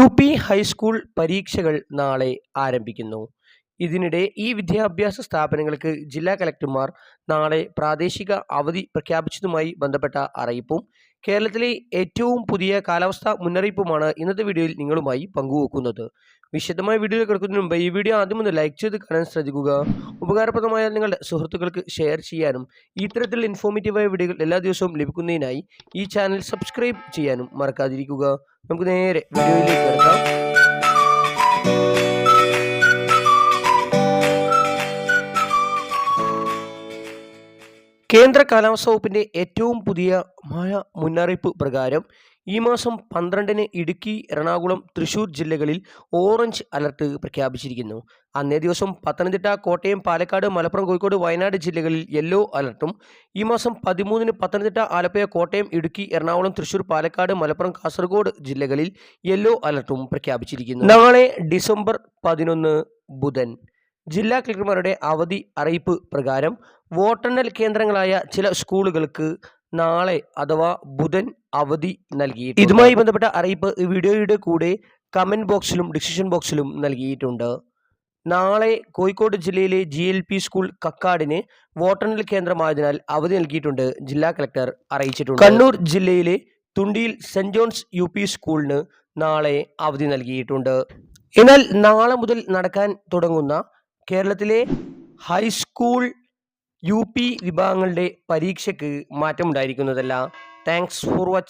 U P high school പരീക്ഷകൾ നാളെ ആരംഭിക്കുന്നു. ഇതിനിടെ ഈ വിദ്യാഭ്യാസ സ്ഥാപനങ്ങൾക്ക് ജില്ലാ കലക്ടർമാർ നാളെ പ്രാദേശിക അവധി പ്രഖ്യാപിച്ചതുമായി ബന്ധപ്പെട്ട അറിയിപ്പും കേരളത്തിലെ ഏറ്റവും പുതിയ കാലാവസ്ഥാ മുന്നറിയിപ്പുമാണ് ഇന്നത്തെ വീഡിയോയിൽ നിങ്ങളുമായി പങ്കുവെക്കുന്നത്. വിശദമായ വീഡിയോ കിടക്കുന്നതിന് മുമ്പ് ഈ വീഡിയോ ആദ്യം ഒന്ന് ലൈക്ക് ചെയ്ത് കാണാൻ ശ്രദ്ധിക്കുക. ഉപകാരപ്രദമായ നിങ്ങളുടെ സുഹൃത്തുക്കൾക്ക് ഷെയർ ചെയ്യാനും ഇത്തരത്തിലുള്ള ഇൻഫോർമേറ്റീവായ വീഡിയോകൾ എല്ലാ ദിവസവും ലഭിക്കുന്നതിനായി ഈ ചാനൽ സബ്സ്ക്രൈബ് ചെയ്യാനും മറക്കാതിരിക്കുക. നമുക്ക് നേരെ വീഡിയോയിലേക്ക് കിടക്കാം. കേന്ദ്ര കാലാവസ്ഥാ വകുപ്പിന്റെ ഏറ്റവും പുതിയ മഴ മുന്നറിയിപ്പ് പ്രകാരം ഈ മാസം പന്ത്രണ്ടിന് ഇടുക്കി എറണാകുളം തൃശൂർ ജില്ലകളിൽ ഓറഞ്ച് അലർട്ട് പ്രഖ്യാപിച്ചിരിക്കുന്നു. അന്നേ ദിവസം പത്തനംതിട്ട കോട്ടയം പാലക്കാട് മലപ്പുറം കോഴിക്കോട് വയനാട് ജില്ലകളിൽ യെല്ലോ അലർട്ടും. ഈ മാസം പതിമൂന്നിന് പത്തനംതിട്ട ആലപ്പുഴ കോട്ടയം ഇടുക്കി എറണാകുളം തൃശൂർ പാലക്കാട് മലപ്പുറം കാസർഗോഡ് ജില്ലകളിൽ യെല്ലോ അലർട്ടും പ്രഖ്യാപിച്ചിരിക്കുന്നു. നാളെ ഡിസംബർ പതിനൊന്ന് ബുധൻ ജില്ലാ കളക്ടർമാരുടെ അവധി അറിയിപ്പ് പ്രകാരം വോട്ടെണ്ണൽ കേന്ദ്രങ്ങളായ ചില സ്കൂളുകൾക്ക് നാളെ അഥവാ ബുധൻ അവധി നൽകി ഇതുമായി ബന്ധപ്പെട്ട അറിയിപ്പ് ഈ വീഡിയോയുടെ കൂടെ കമന്റ് ബോക്സിലും ഡിസിഷൻ ബോക്സിലും നൽകിയിട്ടുണ്ട്. നാളെ കോഴിക്കോട് ജില്ലയിലെ ജി എൽ പി സ്കൂൾ കക്കാടിന് വോട്ടെണ്ണൽ കേന്ദ്രമായതിനാൽ അവധി നൽകിയിട്ടുണ്ട് ജില്ലാ കളക്ടർ അറിയിച്ചിട്ടുണ്ട്. കണ്ണൂർ ജില്ലയിലെ തുണ്ടിയിൽ സെന്റ് ജോൺസ് യു പി സ്കൂളിന് നാളെ അവധി നൽകിയിട്ടുണ്ട്. എന്നാൽ നാളെ മുതൽ നടക്കാൻ തുടങ്ങുന്ന കേരളത്തിലെ ഹൈസ്കൂൾ യു പി വിഭാഗങ്ങളുടെ പരീക്ഷയ്ക്ക് മാറ്റമുണ്ടായിരിക്കുന്നതല്ല. Thanks for watching